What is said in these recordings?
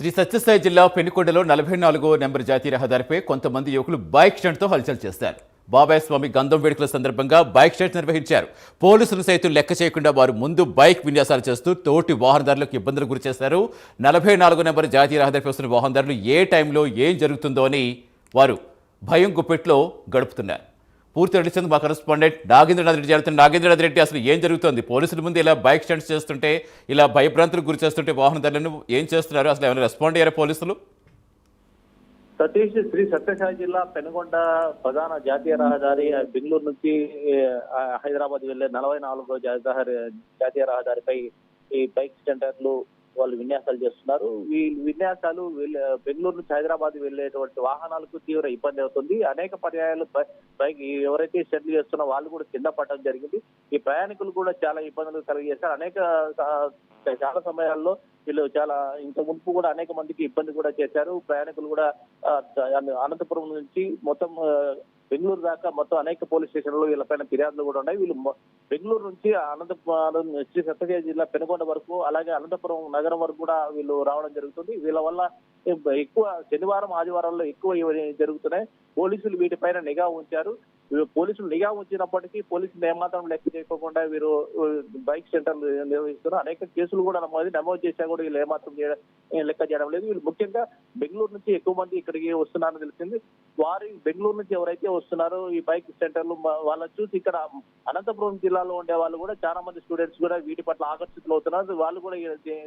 శ్రీ సత్యసాయి జిల్లా పెనుకొండలో నలభై నాలుగో నెంబర్ జాతీయ రహదారిపై కొంతమంది యువకులు బైక్ స్టాండ్తో హల్చల్ చేశారు. బాబాయ్ స్వామి గంధం వేడుకల సందర్భంగా బైక్ స్టాండ్ నిర్వహించారు. పోలీసులు సైతం లెక్క చేయకుండా వారు ముందు బైక్ విన్యాసాలు చేస్తూ తోటి వాహనదారులకు ఇబ్బందులు గురి చేశారు. నలభై నాలుగో నెంబర్ జాతీయ రహదారిపై వస్తున్న వాహనదారులు ఏ టైంలో ఏం జరుగుతుందో అని వారు భయం గుప్పెట్లో గడుపుతున్నారు. పూర్తి నడిచేందుకు మా కరెస్పాండెంట్ నాగేంద్రనాథ్ రెడ్డి జరుగుతున్న నాగేంద్రనాథ్ రెడ్డి అసలు ఏం జరుగుతోంది? పోలీసుల ముందు ఇలా బైక్ స్టంట్స్ చేస్తుంటే ఇలా భయభ్రాంతులకు గురి చేస్తుంటే వాహనదారులను ఏం చేస్తున్నారు? అసలు ఏమైనా రెస్పాండ్ అయ్యారా పోలీసులు? సతీష్ శ్రీ సత్యసాయి జిల్లా పెనుగొండ ప్రధాన జాతీయ రహదారి బెంగళూరు నుంచి హైదరాబాద్ వెళ్ళే నలభై నాలుగో జాతీయ జాతీయ రహదారిపై ఈ బైక్ స్టెండర్లు వాళ్ళు విన్యాసాలు చేస్తున్నారు. ఈ విన్యాసాలు బెంగళూరు నుంచి హైదరాబాద్ వెళ్ళేటువంటి వాహనాలకు తీవ్ర ఇబ్బంది అవుతుంది. అనేక పర్యాయాలు బైక్ ఎవరైతే సెటిల్ చేస్తున్న వాళ్ళు కూడా కింద పడడం జరిగింది. ఈ ప్రయాణికులు కూడా చాలా ఇబ్బందులు కలిగజేశారు. అనేక చాలా సమయాల్లో వీళ్ళు చాలా ఇంత మునుపు కూడా అనేక మందికి ఇబ్బంది కూడా చేశారు. ప్రయాణికులు కూడా అనంతపురం నుంచి మొత్తం బెంగళూరు దాకా మొత్తం అనేక పోలీస్ స్టేషన్లు వీళ్ళపైన ఫిర్యాదులు కూడా ఉన్నాయి. వీళ్ళు బెంగళూరు నుంచి అనంతపురం శ్రీ సత్యసాయి జిల్లా పెనుగొండ వరకు అలాగే అనంతపురం నగరం వరకు కూడా వీళ్ళు రావడం జరుగుతుంది. వీళ్ళ వల్ల ఎక్కువ శనివారం ఆదివారాల్లో ఎక్కువ జరుగుతున్నాయి. పోలీసులు వీటిపైన నిఘా ఉంచారు. పోలీసులు నిఘా ఉంచినప్పటికీ పోలీసులు ఏమాత్రం లెక్క చేయకోకుండా వీరు బైక్ సెంటర్లు నిర్వహిస్తున్నారు అనేక కేసులు కూడా నమోదు నమోదు చేశా కూడా వీళ్ళు ఏమాత్రం చేయడం- లెక్క చేయడం లేదు. వీళ్ళు ముఖ్యంగా బెంగళూరు నుంచి ఎక్కువ మంది ఇక్కడికి వస్తున్నారని తెలిసింది. వారి బెంగళూరు నుంచి ఎవరైతే వస్తున్నారో ఈ బైక్ సెంటర్లు వాళ్ళని చూసి ఇక్కడ అనంతపురం జిల్లాలో ఉండే వాళ్ళు కూడా చాలా మంది స్టూడెంట్స్ కూడా వీటి పట్ల ఆకర్షితులు అవుతున్నారు వాళ్ళు కూడా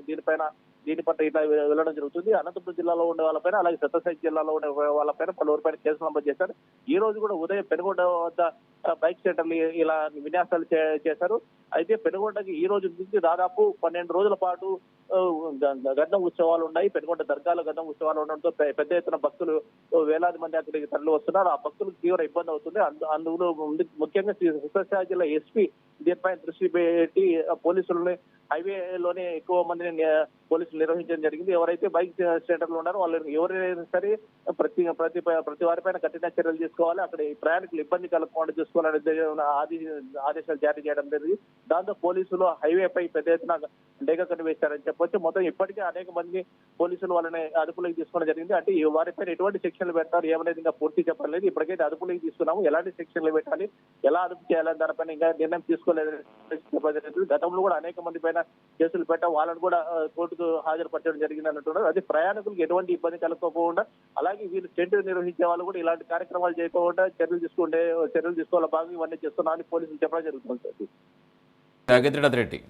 దీనిపైన దీని పట్ల ఇట్లా వెళ్ళడం జరుగుతుంది. అనంతపురం జిల్లాలో ఉండే వాళ్ళపైన అలాగే సత్యసాయి జిల్లాలో ఉండే వాళ్ళపైన పలువురిపైన కేసులు నమోదు చేశారు. ఈ రోజు కూడా ఉదయం పెనుగొండ వద్ద బైక్ సెంటర్లు ఇలా విన్యాసాలు చే- చేశారు. అయితే పెనుగొండకి ఈ రోజు నుంచి దాదాపు పన్నెండు రోజుల పాటు ఆ, గంధం ఉత్సవాలు ఉన్నాయి. పెనుగొండ దర్గాలో గంధం ఉత్సవాలు ఉండడంతో పెద్ద ఎత్తున భక్తులు వేలాది మంది అక్కడికి తరలి వస్తున్నారు ఆ భక్తులకు తీవ్ర ఇబ్బంది అవుతుంది. అందు అందులో ముందు- ముఖ్యంగా శ్రీ సత్యసాయి జిల్లా ఎస్పీ దీనిపై దృష్టి పెట్టి ఆ, పోలీసులని హైవేలోనే ఎక్కువ మందిని పోలీసులు నిర్వహించడం జరిగింది. ఎవరైతే బైక్ సెంటర్లు ఉన్నారో వాళ్ళు ఎవరైనా సరే ప్రతి ప్రతి ప్రతి వారిపైన కఠిన చర్యలు తీసుకోవాలి. అక్కడ ప్రయాణికులు ఇబ్బంది కలగకుండా చూసుకోవాలనే ఆది ఆదేశాలు జారీ చేయడం జరిగింది. దాంతో పోలీసులు హైవే పై పెద్ద ఎత్తున డేగా కనివేశారని చెప్పొచ్చు. మొత్తం ఇప్పటికే అనేక మంది పోలీసులు వాళ్ళని అదుపులోకి తీసుకోవడం జరిగింది. అంటే వారిపైన ఎటువంటి శిక్షలు పెడతారు ఏమనేది ఇంకా పూర్తి చెప్పలేదు. ఇప్పటికైతే అదుపులోకి తీసుకున్నాము. ఎలాంటి శిక్షలు పెట్టాలి ఎలా అదుపు చేయాలని దానిపైన ఇంకా నిర్ణయం తీసుకోలేదు గతంలో కూడా అనేక మంది పైన కేసులు పెట్ట వాళ్ళని కూడా ఆ, కోర్టుకు హాజరుపరచడం జరిగింది అన్నట్టున్నారు. అది ప్రయాణికులకు ఎటువంటి ఇబ్బంది కలగకపోకుండా అలాగే వీళ్ళు టెంట్ నిర్వహించే వాళ్ళు కూడా ఇలాంటి కార్యక్రమాలు చేయకుండా చర్యలు తీసుకుంటే చర్యలు తీసుకోవాలి భాగంగా ఇవన్నీ చేస్తున్నామని పోలీసులు చెప్పడం జరుగుతుంది సార్. నాగేంద్రనాథ్ రెడ్డి.